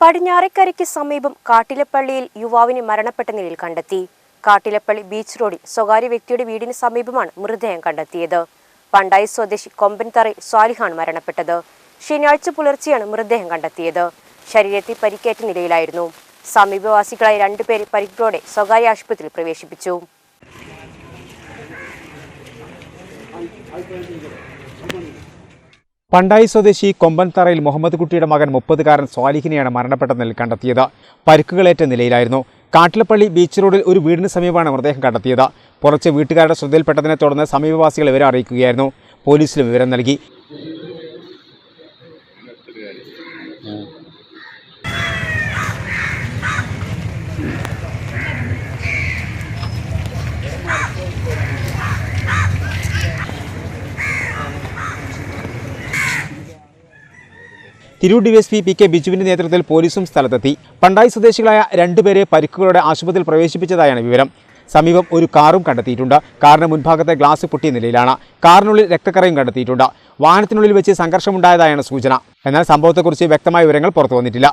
പടിഞ്ഞാറേക്കരയ്ക്ക് സമീപം കാട്ടിലപ്പള്ളിയിൽ യുവാവിനെ മരണപ്പെട്ട നിലയിൽ കണ്ടെത്തി. കാട്ടിലപ്പള്ളി ബീച്ച് റോഡിൽ സ്വകാര്യ വ്യക്തിയുടെ വീടിന് സമീപമാണ് മൃതദേഹം കണ്ടെത്തിയത്. പണ്ടായി സ്വദേശി കൊമ്പൻതറി സ്വാലിഹാണ് മരണപ്പെട്ടത്. ശനിയാഴ്ച പുലർച്ചെയാണ് മൃതദേഹം കണ്ടെത്തിയത്. ശരീരത്തിൽ പരിക്കേറ്റ നിലയിലായിരുന്നു. സമീപവാസികളായ രണ്ടുപേരെ പരിക്കോടെ സ്വകാര്യ ആശുപത്രിയിൽ പ്രവേശിപ്പിച്ചു. പണ്ടായി സ്വദേശി കൊമ്പൻതറയിൽ മുഹമ്മദ് കുട്ടിയുടെ മകൻ മുപ്പതുകാരൻ സ്വാലിഹിനെയാണ് മരണപ്പെട്ട നിലയിൽ കണ്ടെത്തിയത്. പരിക്കുകളേറ്റ നിലയിലായിരുന്നു. കാട്ടിലപ്പള്ളി ബീച്ച് റോഡിൽ ഒരു വീടിന് സമീപമാണ് മൃതദേഹം കണ്ടെത്തിയത്. പുറച്ച് വീട്ടുകാരുടെ ശ്രദ്ധയിൽപ്പെട്ടതിനെ തുടർന്ന് സമീപവാസികൾ ഇവരെ അറിയിക്കുകയായിരുന്നു. പോലീസിൽ വിവരം നൽകി. തിരൂർ ഡിവൈഎസ്പി പി കെ ബിജുവിന്റെ നേതൃത്വത്തിൽ പോലീസും സ്ഥലത്തെത്തി. പണ്ടായി സ്വദേശികളായ രണ്ടുപേരെ പരിക്കുകളോടെ ആശുപത്രിയിൽ പ്രവേശിപ്പിച്ചതായാണ് വിവരം. സമീപം ഒരു കാറും കണ്ടെത്തിയിട്ടുണ്ട്. കാറിന് മുൻഭാഗത്തെ ഗ്ലാസ് പൊട്ടിയ നിലയിലാണ്. കാറിനുള്ളിൽ രക്തക്കറയും കണ്ടെത്തിയിട്ടുണ്ട്. വാഹനത്തിനുള്ളിൽ വെച്ച് സംഘർഷമുണ്ടായതായാണ് സൂചന. എന്നാൽ സംഭവത്തെക്കുറിച്ച് വ്യക്തമായ വിവരങ്ങൾ പുറത്തു വന്നിട്ടില്ല.